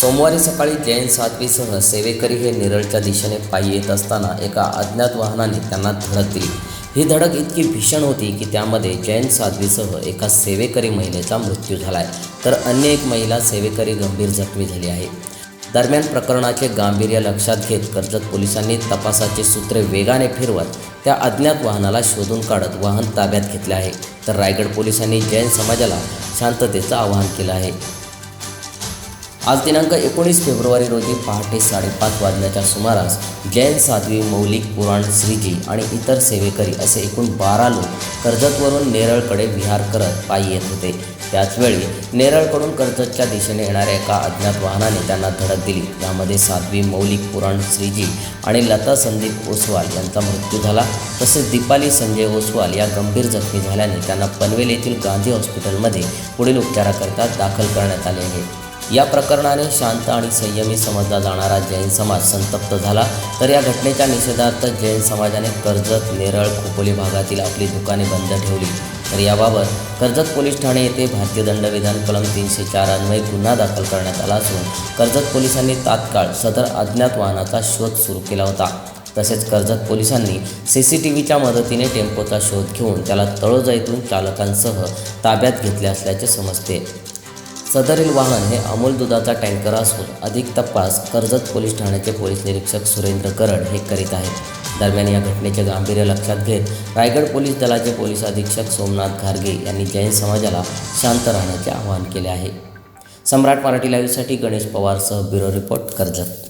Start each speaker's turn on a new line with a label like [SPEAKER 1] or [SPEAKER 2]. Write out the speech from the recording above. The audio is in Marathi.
[SPEAKER 1] सोमवारी सकाळी जैन साध्वीसह सेवेकरी हे नेरळच्या दिशेने पायी येत असताना एका अज्ञात वाहनाने त्यांना धडक दिली. ही धडक इतकी भीषण होती की त्यामध्ये जैन साध्वीसह एका सेवेकरी महिलेचा मृत्यू झाला आहे तर अन्य एक महिला सेवेकरी गंभीर जखमी झाली आहे. दरम्यान प्रकरणाचे गांभीर्य लक्षात घेत कर्जत पोलिसांनी तपासाची सूत्रे वेगाने फिरवत त्या अज्ञात वाहनाला शोधून काढत वाहन ताब्यात घेतले आहे. तर रायगड पोलिसांनी जैन समाजाला शांततेचं आवाहन केलं आहे. आज दिनांक एकोणीस फेब्रुवारी रोजी पहाटे साडेपाच वाजण्याच्या सुमारास जैन साध्वी मौलिक पुराण श्रीजी आणि इतर सेवेकरी असे एकूण बारा लोक कर्जतवरून नेरळकडे विहार करत पायी येत होते. त्याचवेळी नेरळकडून कर्जतच्या दिशेने येणाऱ्या एका अज्ञात वाहनाने त्यांना धडक दिली. यामध्ये साध्वी मौलिक पुराण श्रीजी आणि लता संदीप ओसवाल यांचा मृत्यू झाला. तसेच दीपाली संजय ओसवाल या गंभीर जखमी झाल्याने त्यांना पनवेल येथील गांधी हॉस्पिटलमध्ये पुढील उपचाराकरता दाखल करण्यात आले आहे. या प्रकरणाने शांत आणि संयमी समजला जाणारा जैन समाज संतप्त झाला. तर या घटनेच्या निषेधार्थ जैन समाजाने कर्जत नेरळ खोपोली भागातील आपली दुकाने बंद ठेवली. तर याबाबत कर्जत पोलीस ठाणे येथे भारतीय दंडविधान कलम तीनशे चार अन्वये गुन्हा दाखल करण्यात आला असून कर्जत पोलिसांनी तात्काळ सदर अज्ञात वाहनाचा शोध सुरू केला होता. तसेच कर्जत पोलिसांनी सी सी टी व्हीच्या मदतीने टेम्पोचा शोध घेऊन त्याला तळोजाईतून चालकांसह ताब्यात घेतले असल्याचे समजते. सदरील वाहन हे अमूल दुधाचा टँकर असून अधिक तपास कर्जत पोलीस ठाण्याचे पोलीस निरीक्षक सुरेंद्र करड हे करीत आहेत. दरम्यान या घटनेचे गांभीर्य लक्षात घेत रायगड पोलीस दलाचे पोलीस अधीक्षक सोमनाथ घारगे यांनी जैन समाजाला शांत राहण्याचे आवाहन केले आहे. सम्राट मराठी लाईव्हसाठी गणेश पवारसह ब्युरो रिपोर्ट कर्जत.